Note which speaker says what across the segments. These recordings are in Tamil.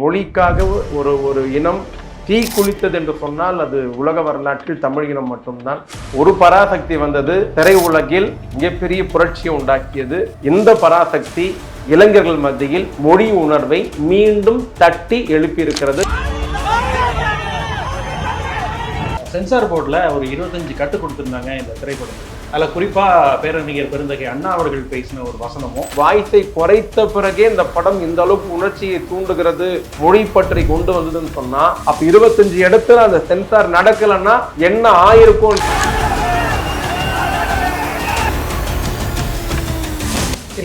Speaker 1: மொழிக்காக ஒரு ஒரு இனம் தீ குளித்தது என்று சொன்னால் அது உலக வரலாற்றில் தமிழ் இனம் மட்டும்தான். ஒரு பராசக்தி வந்தது திரை உலகில் மிகப்பெரிய புரட்சியை உண்டாக்கியது. இந்த பராசக்தி இளைஞர்கள் மத்தியில் மொழி உணர்வை மீண்டும் தட்டி எழுப்பியிருக்கிறது.
Speaker 2: சென்சார் போர்டில் ஒரு இருபத்தஞ்சு கட்டு கொடுத்துருந்தாங்க இந்த திரைப்படம் அதில் குறிப்பாக பேரறிஞர் பெருந்தகை அண்ணா அவர்கள் பேசின ஒரு வசனமும்
Speaker 1: வாய்ஸை குறைத்த பிறகே இந்த படம் இந்த அளவுக்கு உணர்ச்சியை தூண்டுகிறது மொழி பற்றி கொண்டு வந்ததுன்னு சொன்னால் அப்போ இருபத்தஞ்சு இடத்துல அந்த சென்சார் நடக்கலைன்னா என்ன ஆயிருக்கும்?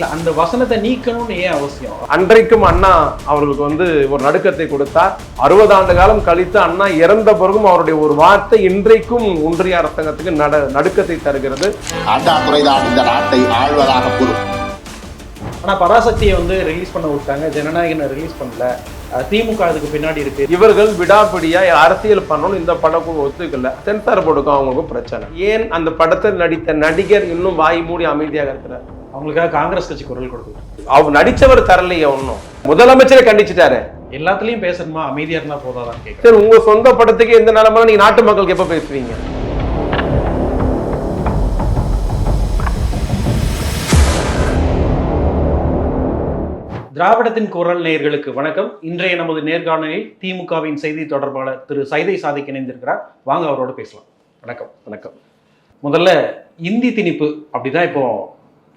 Speaker 2: இல்லை அந்த வசனத்தை நீக்கணும்னு ஏன் அவசியம்?
Speaker 1: அன்றைக்கும் அண்ணா அவர்களுக்கு வந்து ஒரு நடுக்கத்தை கொடுத்தார். அறுபது ஆண்டு காலம் கழித்து அண்ணா இறந்த பிறகும் அவருடைய ஒரு வார்த்தை இன்றைக்கும் ஒன்றிய அரசாங்கத்துக்கு நட நடுக்கத்தை தருகிறது.
Speaker 3: அண்ணாதுரைதான் இந்த நாட்டை ஆழ்வதாக பொருள்
Speaker 2: ஆனால் பராசக்தியை வந்து ரிலீஸ் பண்ண விட்டாங்க. ஜனநாயகனை ரிலீஸ் பண்ணல. திமுக அதுக்கு பின்னாடி இருக்கு.
Speaker 1: இவர்கள் விடாப்பிடியா அரசியல் பண்ணணும் இந்த படம் ஒத்துக்கல. சென்சார் போர்டுக்கும் அவங்களுக்கும் பிரச்சனை. ஏன் அந்த படத்தில் நடித்த நடிகர் இன்னும் வாய் மூடி அமைதியாக இருக்கிறார்?
Speaker 2: அவங்களுக்காக காங்கிரஸ் கட்சி குரல் கொடுக்குது
Speaker 1: அவர் நடிச்சவர் தரலையே ஒன்றும் முதலமைச்சரை கண்டிச்சிட்டாரு.
Speaker 2: எல்லாத்துலயும் பேசணுமா? அமைதியா இருந்தா போதாதான் கேட்க
Speaker 1: சரி உங்க சொந்த படத்துக்கு எந்த நிலைமை நீங்க நாட்டு மக்களுக்கு எப்ப பேசுவீங்க?
Speaker 2: திராவிடத்தின் குரல் நேயர்களுக்கு வணக்கம். இன்றைய நமது நேர்காணலில் திமுகவின் செய்தி தொடர்பாளர் திரு சைதை சாதிக் இணைந்திருக்கிறார். வாங்க அவரோட பேசலாம். வணக்கம்.
Speaker 1: வணக்கம்.
Speaker 2: முதல்ல இந்தி திணிப்பு அப்படிதான் இப்போ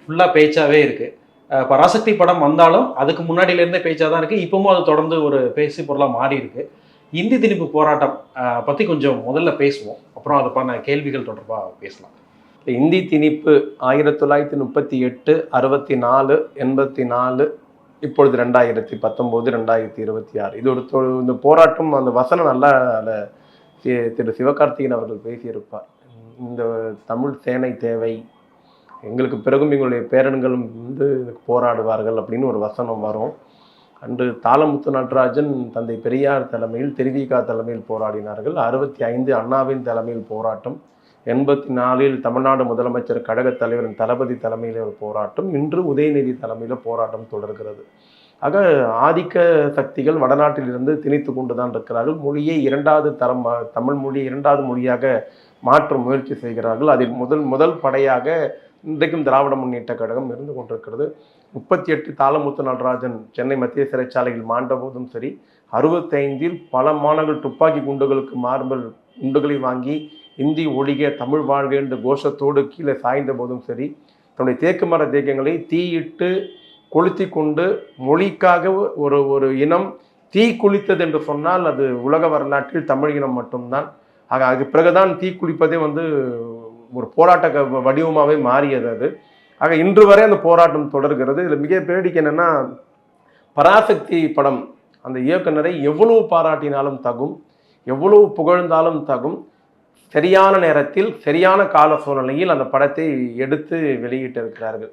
Speaker 2: ஃபுல்லாக பேச்சாவே இருக்குது பராசக்தி படம் வந்தாலும் அதுக்கு முன்னாடியிலேருந்தே பேச்சாக தான் இருக்குது இப்போவும் அது தொடர்ந்து ஒரு பேசு பொருளாக மாறி இருக்கு. இந்தி திணிப்பு போராட்டம் பற்றி கொஞ்சம் முதல்ல பேசுவோம். அப்புறம் அதுக்கான கேள்விகள் தொடர்பாக பேசலாம்.
Speaker 1: இந்தி திணிப்பு ஆயிரத்தி தொள்ளாயிரத்தி முப்பத்தி எட்டு அறுபத்தி நாலு எண்பத்தி நாலு இப்பொழுது ரெண்டாயிரத்தி பத்தொம்போது ரெண்டாயிரத்தி இருபத்தி ஆறு. இது ஒரு தொ- இந்த போராட்டம் அந்த வசனம் நல்லா அதில் திரு சிவகார்த்திகேயன் அவர்கள் பேசியிருப்பார். இந்த தமிழ் சேனை தேவை எங்களுக்கு பிறகும் எங்களுடைய பேரன்களும் வந்து இதுக்கு போராடுவார்கள் அப்படின்னு ஒரு வசனம் வரும். அன்று தாளமுத்து நடராஜன் தந்தை பெரியார் தலைமையில் திருவிகா தலைமையில் போராடினார்கள். அறுபத்தி ஐந்து அண்ணாவின் தலைமையில் போராட்டம். எண்பத்தி நாலில் தமிழ்நாடு முதலமைச்சர் கழகத் தலைவரின் தளபதி தலைமையில் ஒரு போராட்டம். இன்று உதயநிதி தலைமையில் போராட்டம் தொடர்கிறது. ஆக ஆதிக்க சக்திகள் வடநாட்டிலிருந்து திணித்து கொண்டு தான் இருக்கிறார்கள். மொழியை இரண்டாவது தரம் தமிழ் மொழியை இரண்டாவது மொழியாக மாற்ற முயற்சி செய்கிறார்கள். அதில் முதல் முதல் படையாக இன்றைக்கும் திராவிட முன்னேற்ற கழகம் இருந்து கொண்டிருக்கிறது. முப்பத்தி எட்டு தாளமுத்து நடராஜன் சென்னை மத்திய சிறைச்சாலையில் மாண்ட போதும் சரி அறுபத்தைந்தில் பல மாணவர்கள் துப்பாக்கி குண்டுகளுக்கு மார்பல் குண்டுகளை வாங்கி இந்தி ஒழிக தமிழ் வாழ்க என்ற கோஷத்தோடு கீழே சாய்ந்த போதும் சரி தன்னுடைய தேக்கு மர தேக்கங்களை தீயிட்டு கொளுத்தி கொண்டு மொழிக்காக ஒரு ஒரு இனம் தீ குளித்தது என்று சொன்னால் அது உலக வரலாற்றில் தமிழ் இனம் மட்டும்தான். ஆக அதுக்கு பிறகுதான் தீ குளிப்பதே வந்து ஒரு போராட்ட க- வடிவமாகவே மாறியது அது. ஆக இன்று வரை அந்த போராட்டம் தொடர்கிறது. இதில் மிக பேடிக்கை என்னென்னா பராசக்தி படம் அந்த இயக்குனரை எவ்வளவு பாராட்டினாலும் தகும் எவ்வளவு புகழ்ந்தாலும் தகும் சரியான நேரத்தில் சரியான கால சூழ்நிலையில் அந்த படத்தை எடுத்து வெளியிட்டிருக்கிறார்கள்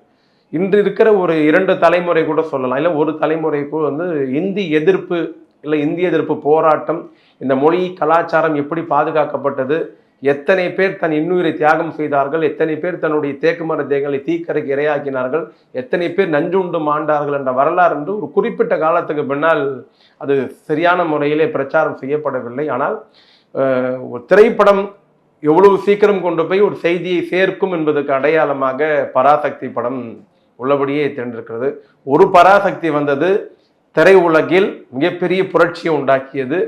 Speaker 1: இன்று இருக்கிற ஒரு இரண்டு தலைமுறை கூட சொல்லலாம். இல்லை ஒரு தலைமுறை கூட வந்து இந்தி எதிர்ப்பு இல்லை இந்திய எதிர்ப்பு போராட்டம் இந்த மொழி கலாச்சாரம் எப்படி பாதுகாக்கப்பட்டது எத்தனை பேர் தன் இன்னுயிரை தியாகம் செய்தார்கள் எத்தனை பேர் தன்னுடைய தேக்குமர தேகங்களை தீக்கரைக்கு இரையாக்கினார்கள் எத்தனை பேர் நஞ்சுண்டு மாண்டார்கள் என்ற வரலாறு என்று ஒரு குறிப்பிட்ட காலத்துக்கு பின்னால் அது சரியான முறையிலே பிரச்சாரம் செய்யப்படவில்லை. ஆனால் ஒரு திரைப்படம் எவ்வளவு சீக்கிரம் கொண்டு போய் ஒரு செய்தியை சேர்க்கும் என்பதற்கு அடையாளமாக பராசக்தி படம் உள்ளபடியே திரண்டிருக்கிறது ஒரு பராசக்தி வந்தது திரை உலகில் மிகப்பெரிய புரட்சியை உண்டாக்கியது.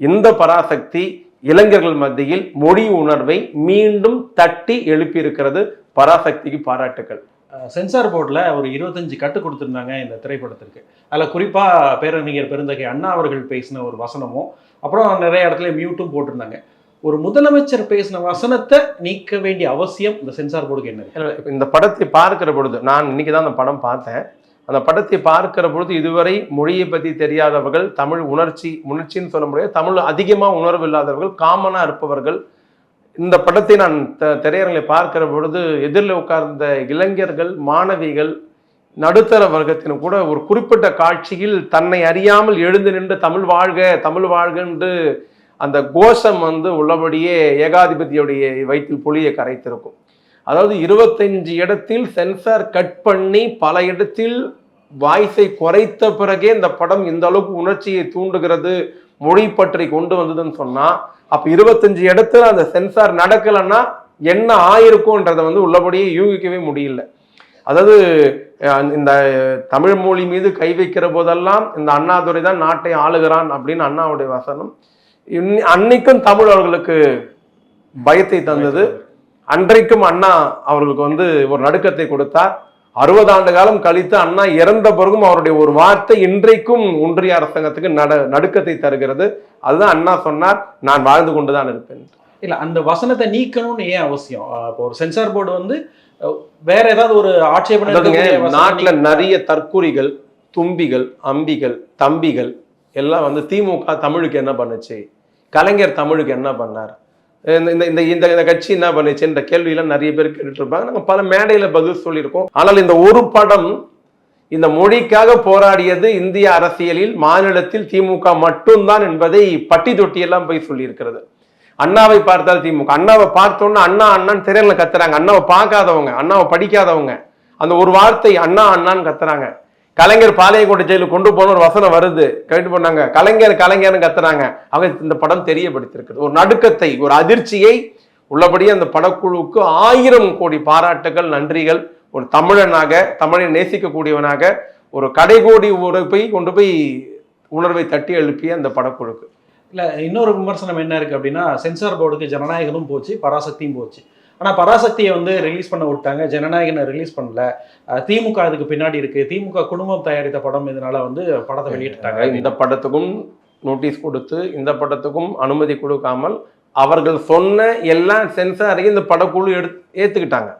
Speaker 1: இந்த பராசக்தி இளைஞர்கள் மத்தியில் மொழி உணர்வை மீண்டும் தட்டி எழுப்பியிருக்கிறது பராசக்திக்கு பாராட்டுக்கள்.
Speaker 2: சென்சார் போர்டில் ஒரு இருபத்தஞ்சு கட்டு கொடுத்துருந்தாங்க இந்த திரைப்படத்திற்கு. அதில் குறிப்பாக பேரறிஞர் பெருந்தகை அண்ணா அவர்கள் பேசின ஒரு வசனமும் அப்புறம் நிறைய இடத்துல மியூட்டும் போட்டிருந்தாங்க. ஒரு முதலமைச்சர் பேசின வசனத்தை நீக்க வேண்டிய அவசியம் இந்த சென்சார் போர்டுக்கு என்ன
Speaker 1: இந்த படத்தை பார்க்கிற பொழுது நான் இன்னைக்கு தான் அந்த படம் பார்த்தேன். அந்த படத்தை பார்க்கிற பொழுது இதுவரை மொழியை பற்றி தெரியாதவர்கள் தமிழ் உணர்ச்சி உணர்ச்சின்னு சொல்ல முடியாது. தமிழ் அதிகமாக உணர்வு இல்லாதவர்கள் காமனாக இருப்பவர்கள். இந்த படத்தை நான் த திரையரங்களை பார்க்கிற பொழுது எதிரில் உட்கார்ந்த இளைஞர்கள் மாணவிகள் நடுத்தர வர்க்கத்தினும் கூட ஒரு குறிப்பிட்ட காட்சியில் தன்னை அறியாமல் எழுந்து நின்று தமிழ் வாழ்க தமிழ் வாழ்க என்று அந்த கோஷம் வந்து உள்ளபடியே ஏகாதிபதியுடைய வயிற்றில் புளியை கரைத்திருக்கும். அதாவது இருபத்தஞ்சு இடத்தில் சென்சார் கட் பண்ணி பல இடத்தில் வாய்ஸை குறைத்த பிறகே இந்த படம் இந்த அளவுக்கு உணர்ச்சியை தூண்டுகிறது மொழி பற்றி கொண்டு வந்ததுன்னு சொன்னா அப்ப இருபத்தஞ்சு இடத்துல அந்த சென்சார் நடக்கலைன்னா என்ன ஆயிருக்கும்ன்றதை வந்து உள்ளபடியே யூகிக்கவே முடியல. அதாவது இந்த தமிழ் மொழி மீது கை வைக்கிற போதெல்லாம் இந்த அண்ணாதுரை தான் நாட்டை ஆளுகிறான் அப்படின்னு அண்ணாவுடைய வசனம். இன்னி- அன்னைக்கும் தமிழ் அவர்களுக்கு பயத்தை தந்தது. அன்றைக்கும் அண்ணா அவர்களுக்கு வந்து ஒரு நடுக்கத்தை கொடுத்தார். அறுபது ஆண்டு காலம் கழித்து அண்ணா இறந்த பிறகும் அவருடைய ஒரு வார்த்தை இன்றைக்கும் ஒன்றிய அரசாங்கத்துக்கு நட நடுக்கத்தை தருகிறது. அதுதான் அண்ணா சொன்னார். நான் வாழ்ந்து கொண்டுதான் இருப்பேன்.
Speaker 2: இல்ல அந்த வசனத்தை நீக்கணும்னு ஏன் அவசியம்? இப்போ ஒரு சென்சார் போர்டு வந்து வேற ஏதாவது ஒரு ஆட்சேபனை
Speaker 1: நாட்டுல நிறைய தற்குறிகள் தும்பிகள் அம்பிகள் தம்பிகள் எல்லாம் வந்து திமுக தமிழுக்கு என்ன பண்ணுச்சு? கலைஞர் தமிழுக்கு என்ன பண்ணார்? இந்த இந்த இந்த இந்த இந்த கட்சி என்ன பண்ணுச்சுன்ற கேள்வியெல்லாம் நிறைய பேர் கேட்டுட்டு இருப்பாங்க. நாங்கள் பல மேடையில் பதில் சொல்லியிருக்கோம். ஆனால் இந்த ஒரு படம் இந்த மொழிக்காக போராடியது இந்திய அரசியலில் மாநிலத்தில் திமுக மட்டும்தான் என்பதை பட்டி தொட்டியெல்லாம் போய் சொல்லியிருக்கிறது. அண்ணாவை பார்த்தால் திமுக. அண்ணாவை பார்த்தோன்னா அண்ணா அண்ணான்னு திரையில கத்துறாங்க. அண்ணாவை பார்க்காதவங்க அண்ணாவை படிக்காதவங்க. அந்த ஒரு வார்த்தை அண்ணா அண்ணான்னு கத்துறாங்க. கலைஞர் பாளையங்கோட்டை ஜெயிலுக்கு கொண்டு போன ஒரு வசனம் வருது. கேட்டு பண்ணாங்க கலைஞர் கலைஞர்னு கத்துறாங்க. அவங்க இந்த படம் தெரியப்படுத்திருக்குது ஒரு நடுக்கத்தை ஒரு அதிர்ச்சியை உள்ளபடியே அந்த படக்குழுவுக்கு ஆயிரம் கோடி பாராட்டுகள் நன்றிகள். ஒரு தமிழனாக தமிழை நேசிக்கக்கூடியவனாக ஒரு கடைகோடி உழைப்பை கொண்டு போய் உணர்வை தட்டி எழுப்பிய அந்த படக்குழுக்கு.
Speaker 2: இல்லை இன்னொரு விமர்சனம் என்ன இருக்குது அப்படின்னா சென்சார் போர்டுக்கு ஜனநாயகமும் போச்சு பராசக்தியும் போச்சு. ஆனால் பராசக்தியை வந்து ரிலீஸ் பண்ண விட்டாங்க. ஜனநாயகனை ரிலீஸ் பண்ணல. திமுக அதுக்கு பின்னாடி இருக்குது திமுக குடும்பம் தயாரித்த படம் இதனால வந்து படத்தை வெளியிட்டாங்க
Speaker 1: இந்த படத்துக்கும் நோட்டீஸ் கொடுத்து இந்த படத்துக்கும் அனுமதி கொடுக்காமல் அவர்கள் சொன்ன எல்லா சென்சாரையும் இந்த படக்குழு எடுத்து ஏற்றுக்கிட்டாங்க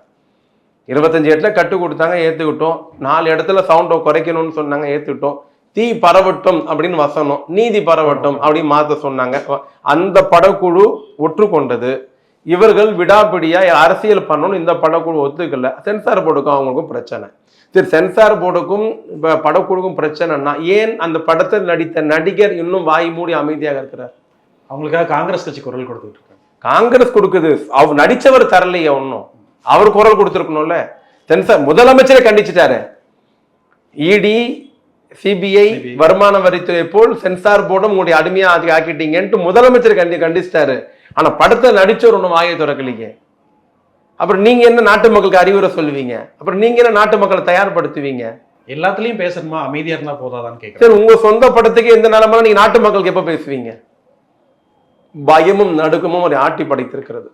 Speaker 1: இருபத்தஞ்சு இடத்துல கட்டு கொடுத்தாங்க ஏற்றுக்கிட்டோம் நாலு இடத்துல சவுண்டை குறைக்கணும்னு சொன்னாங்க ஏற்றுக்கிட்டோம் தீ பரவட்டும் அப்படின்னு வசனம். நீதி பரவட்டும் அப்படின்னு மாற்ற சொன்னாங்க. அந்த படக்குழு ஒற்றுக்கொண்டது. இவர்கள் விடாப்பிடியா அரசியல் பண்ணணும்னு இந்த படக்குழு ஒத்துக்கல. சென்சார் போர்டுக்கும் அவங்களுக்கும் பிரச்சனை. சரி சென்சார் போர்டுக்கும் இப்ப படக்குழுக்கும் பிரச்சனைனா ஏன் அந்த படத்தில் நடித்த நடிகர் இன்னும் வாய் மூடி அமைதியாக இருக்கிறார்?
Speaker 2: அவங்களுக்காக காங்கிரஸ் கட்சி குரல் கொடுத்துட்டு இருக்காங்க.
Speaker 1: காங்கிரஸ் கொடுக்குது. அவர் நடிச்சவர் தரலையே ஒன்றும் அவர் குரல் கொடுத்துருக்கணும்ல. சென்சார் முதலமைச்சரே கண்டிச்சிட்டாரு. இடி சிபிஐ. வருமான வரித்துறை போல் சென்சார் போர்டும் உங்களுடைய அடிமையா ஆக்கி- ஆக்கிட்டீங்கன்ட்டு முதலமைச்சர் கண்டி கண்டிச்சிட்டாரு. ஆனா படத்தை நடிச்சவர் ஒன்றும் வாயை திறக்கலீங்க. அப்புறம் நீங்க என்ன நாட்டு மக்களுக்கு அறிவுரை சொல்லுவீங்க? அப்புறம் நீங்க என்ன நாட்டு மக்களை தயார்படுத்துவீங்க?
Speaker 2: எல்லாத்துலயும் பேசணுமா? அமைதியா இருந்தா போதாதான்னு கேட்கறேன்
Speaker 1: சரி உங்க சொந்த படத்துக்கு எந்த நிலமெல்லாம் நீங்க நாட்டு மக்களுக்கு எப்ப பேசுவீங்க? பயமும் நடுக்கமும் ஒரு ஆட்டி படைத்திருக்கிறது.